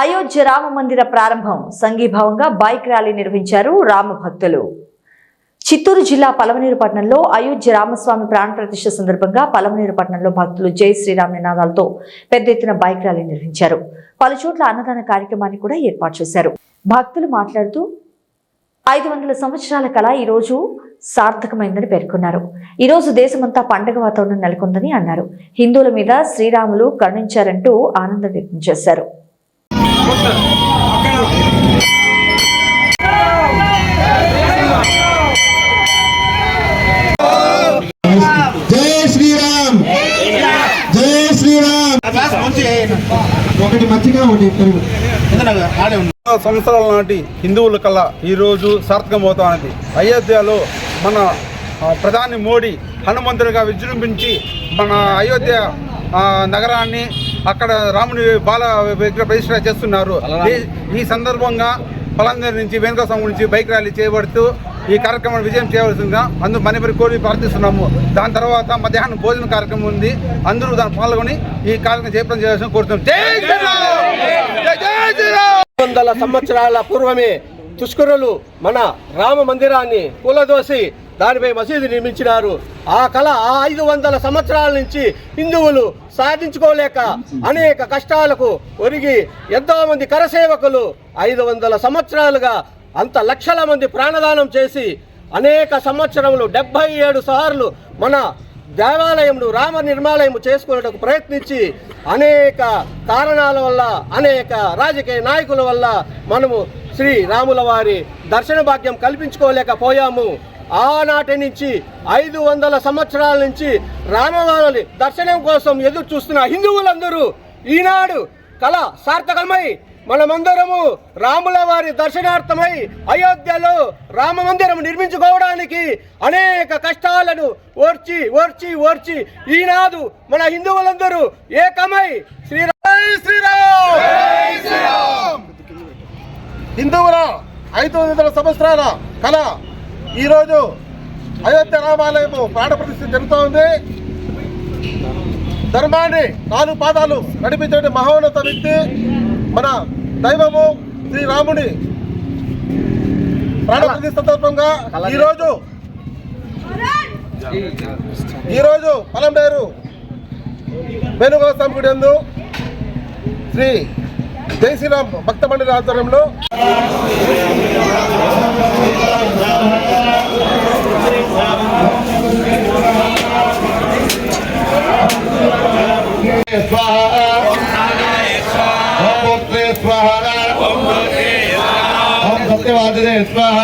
అయోధ్య రామ మందిర ప్రారంభం సంఘీభావంగా బైక్ ర్యాలీ నిర్వహించారు రామ భక్తులు. చిత్తూరు జిల్లా పలమనేరు పట్టణంలో అయోధ్య రామస్వామి ప్రాణ ప్రతిష్ఠ సందర్భంగా పలమనేరు పట్టణంలో భక్తులు జై శ్రీరామ్ నినాదాలతో పెద్ద ఎత్తున బైక్ ర్యాలీ నిర్వహించారు. పలు చోట్ల అన్నదాన కార్యక్రమాన్ని కూడా ఏర్పాటు చేశారు. భక్తులు మాట్లాడుతూ ఐదు వందల సంవత్సరాల కళ ఈరోజు సార్థకమైందని పేర్కొన్నారు. ఈరోజు దేశమంతా పండగ వాతావరణం నెలకొందని అన్నారు. హిందువుల మీద శ్రీరాములు కరుణించారంటూ ఆనందం వ్యక్తం చేశారు. ఒకటి మధ్యగా ఒకటి సంవత్సరాల నాటి హిందువుల కళ ఈరోజు సార్థకమవుతున్నది అయోధ్యలో మన ప్రధాని మోడీ హనుమంతుడిగా విజృంభించి మన అయోధ్య నగరాన్ని అక్కడ రాముని బాల విగ్రహ ప్రతిష్ట చేస్తున్నారు ఈ- ఈ సందర్భంగా పలందరి నుంచి వేణుక స్వామి నుంచి బైక్ ర్యాలీ చేయబడుతూ ఈ కార్యక్రమాన్ని విజయం చేయవలసిందిగా అందుకు మనీ కోరి ప్రార్థిస్తున్నాము దాని తర్వాత మధ్యాహ్నం భోజన కార్యక్రమం ఉంది అందరూ దాన్ని పాల్గొని ఈ కార్యక్రమం జయప్రదం చేయాల్సిన కోరుతున్నాం జై శ్రీరామ్! జై జై శ్రీరామ్! వందల సంవత్సరాల పూర్వమే తుష్కరులు మన రామ మందిరాన్ని కూలదోసి దానిపై మసీదు నిర్మించినారు. ఆ కళ ఆ ఐదు వందల సంవత్సరాల నుంచి హిందువులు సాధించుకోలేక అనేక కష్టాలకు ఒరిగి ఎంతో మంది కరసేవకులు ఐదు వందల సంవత్సరాలుగా అంత లక్షల మంది ప్రాణదానం చేసి అనేక సంవత్సరములు డెబ్బై ఏడు సార్లు మన దేవాలయంను రామ నిర్మాలయము చేసుకునేటకు ప్రయత్నించి అనేక కారణాల వల్ల అనేక రాజకీయ నాయకుల వల్ల మనము శ్రీరాముల వారి దర్శన భాగ్యం కల్పించుకోలేకపోయాము. ఆనాటి నుంచి ఐదు వందల సంవత్సరాల నుంచి రామవారి దర్శనం కోసం ఎదురు చూస్తున్న హిందువులందరూ ఈనాడు కళ సార్థకమై మనమందరము రాముల వారి దర్శనార్థమై అయోధ్యలో రామ మందిరం నిర్మించుకోవడానికి అనేక కష్టాలను ఓర్చి ఓర్చి ఓర్చి ఈనాడు మన హిందువులందరూ ఏకమై శ్రీరామ్! శ్రీరామ్! హిందువుల ఐదు వందల సంవత్సరాల కళ ఈరోజు అయోధ్య రామాలయము ప్రాణ ప్రతిష్ఠ జరుగుతూ ఉంది. ధర్మాన్ని నాలుగు పాదాలు నడిపించే మహోన్నత వ్యక్తి మన దైవము శ్రీరాముని ప్రాణ ప్రతిష్ఠ సందర్భంగా ఈరోజు ఈరోజు పలండేరు వేణుగోస్వామి గుడి యందు శ్రీ జై శ్రీరామ్ భక్త మండలి ఆధ్వర్యంలో సత్యవాదినే స్వాహ!